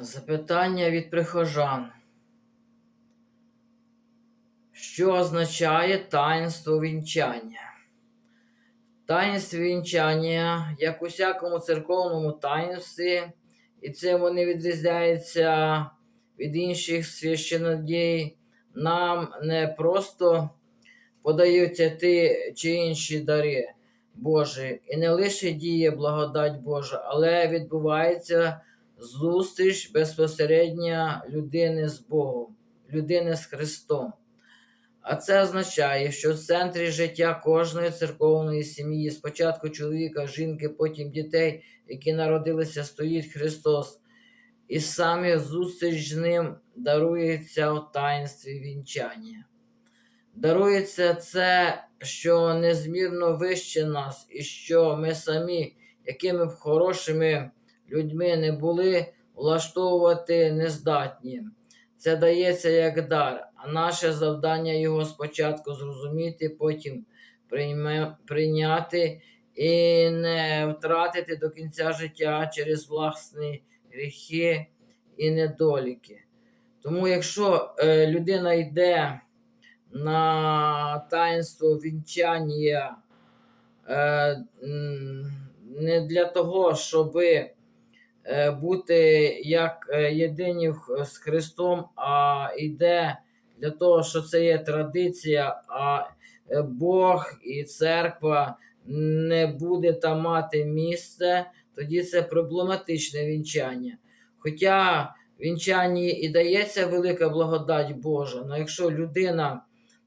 Запитання від прихожан. Що означає таїнство вінчання? Таїнство вінчання, як у всякому церковному таїнстві, і цим вони відрізняються від інших священодій, нам не просто подаються ті чи інші дари Божі, і не лише діє благодать Божа, але відбувається зустріч безпосередня людини з Богом, людини з Христом. А це означає, що в центрі життя кожної церковної сім'ї, спочатку чоловіка, жінки, потім дітей, які народилися, стоїть Христос. І саме зустріч з ним дарується у таїнстві вінчання. Дарується це, що незмірно вище нас, і що ми самі, якими б хорошими людьми не були, влаштовувати нездатні. Це дається як дар, а наше завдання його спочатку зрозуміти, потім прийняти і не втратити до кінця життя через власні гріхи і недоліки. Тому, якщо е, людина йде на таїнство вінчання е, не для того, щоби бути як е, єдині з Христом, а йде для того, що це є традиція, а е, Бог і церква не буде там мати місце, тоді це проблематичне вінчання. Хоча вінчанні і дається велика благодать Божа, але якщо людина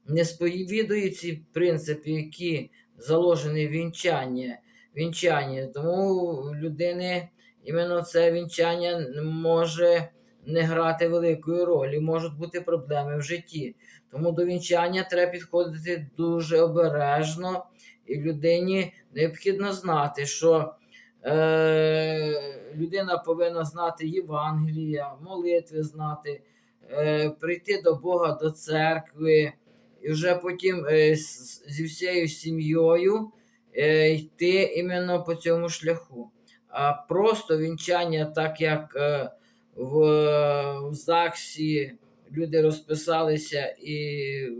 не сповідує ці принципи, які заложені в вінчанні, вінчанні, тому в людини іменно це вінчання може не грати великої ролі, можуть бути проблеми в житті. Тому до вінчання треба підходити дуже обережно, і людині необхідно знати, що е, людина повинна знати Євангелія, молитви знати, е, прийти до Бога, до церкви, і вже потім е, з- зі всією сім'єю е, йти іменно по цьому шляху а просто вінчання, так як е, в, в ЗАГСі люди розписалися і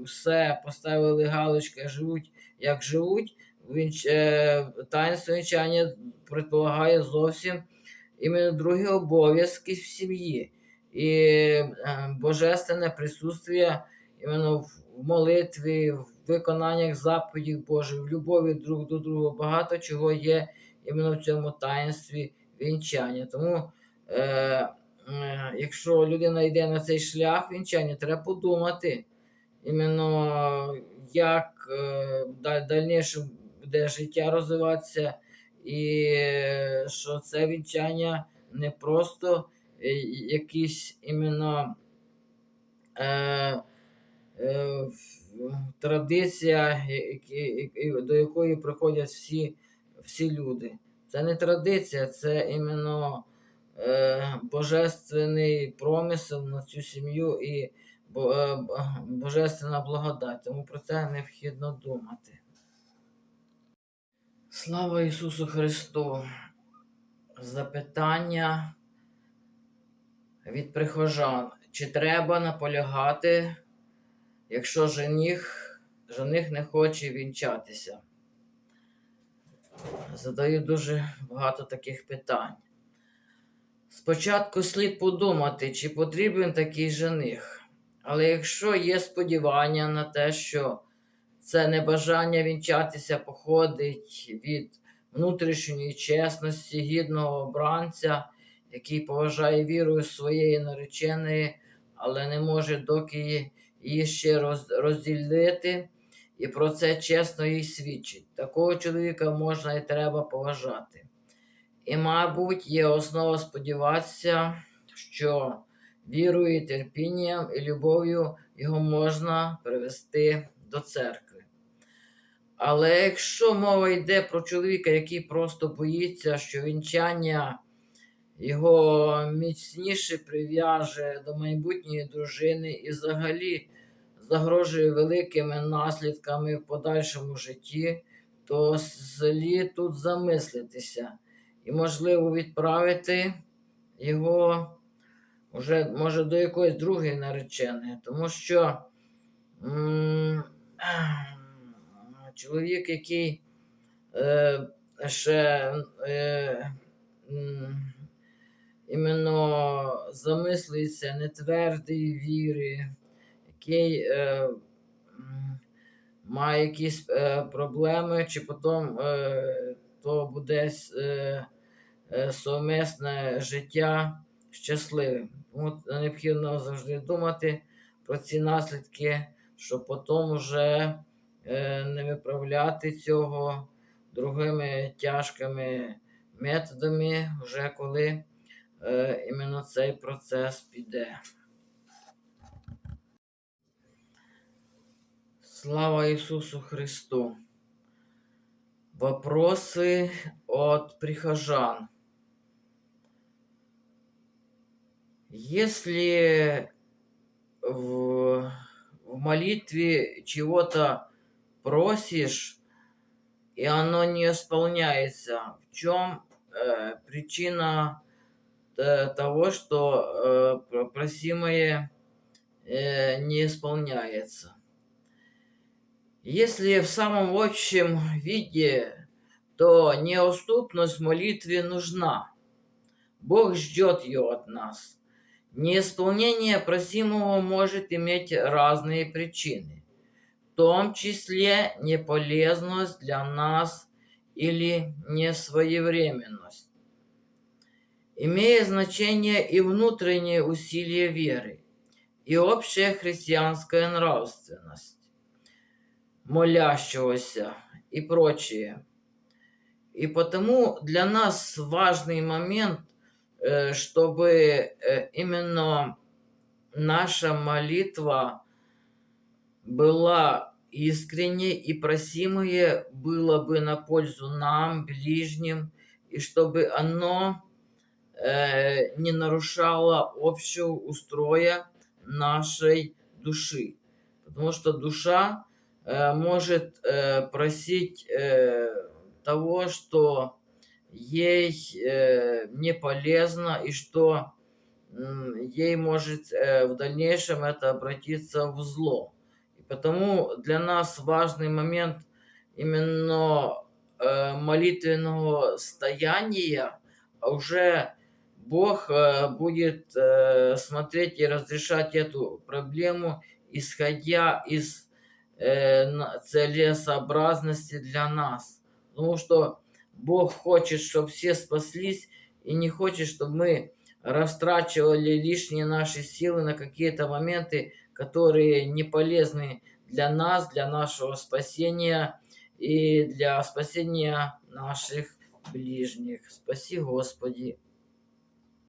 все, поставили галочки, живуть як живуть. Вінч, е, таїнство вінчання предполагає зовсім іменно другі обов'язки в сім'ї. І е, божественне присутствие іменно в молитві, в виконаннях заповідей Божих, в любові друг до друга. Багато чого є іменно в цьому таїнстві вінчання. Тому, е, е, якщо людина йде на цей шлях вінчання, треба подумати, іменно як е, дальніше буде життя розвиватися, і е, що це вінчання не просто е, якісь іменно. Е, е, традиція, до якої приходять всі, всі люди. Це не традиція, це іменно е, божественний промисел на цю сім'ю і е, божественна благодать. Тому про це необхідно думати. Слава Ісусу Христу! Запитання від прихожан. Чи треба наполягати, якщо жених, жених не хоче вінчатися? Задаю дуже багато таких питань. Спочатку слід подумати, чи потрібен такий жених. Але якщо є сподівання на те, що це небажання вінчатися походить від внутрішньої чесності, гідного обранця, який поважає вірою своєї нареченої, але не може доки її- ще роз- розділити, і про це чесно їй свідчить. Такого чоловіка можна і треба поважати. І, мабуть, є основа сподіватися, що вірою, терпінням і любов'ю його можна привести до церкви. Але якщо мова йде про чоловіка, який просто боїться, що вінчання його міцніше прив'яже до майбутньої дружини і взагалі загрожує великими наслідками в подальшому житті, то слід тут замислитися. І, можливо, відправити його Уже, може, до якоїсь другої нареченої, тому що чоловік, який е, ще е, іменно замислюється нетвердої віри, який е, має якісь е, проблеми, чи потім е, то буде е, е, життя щасливим. Тому необхідно завжди думати про ці наслідки, щоб потім вже е, не виправляти цього другими тяжкими методами, вже коли е, іменно цей процес піде. Слава Ісусу Христу! Вопросы от прихожан. Если в, в молитве чего-то просишь, и оно не исполняется, в чем э, причина э, того, что э, про- просимое э, не исполняется? Если в самом общем виде, то неуступность молитве нужна. Бог ждет ее от нас. Неисполнение просимого может иметь разные причины, в том числе неполезность для нас или несвоевременность. Имеет значение и внутреннее усилие веры, и общая христианская нравственность молящегося и прочее. И потому для нас важный момент, э, чтобы э, именно наша молитва была искренней и просимое было бы на пользу нам, ближним, и чтобы оно э, не нарушало общего устроя нашей души. Потому что душа э, может э, просить э, того, что ей не полезно и что ей может в дальнейшем это обратиться в зло. И потому для нас важный момент именно молитвенного стояния, а уже Бог будет смотреть и разрешать эту проблему, исходя из целесообразности для нас. Потому что Бог хочет, чтобы все спаслись, и не хочет, чтобы мы растрачивали лишние наши силы на какие-то моменты, которые не полезны для нас, для нашего спасения и для спасения наших ближних. Спаси, Господи.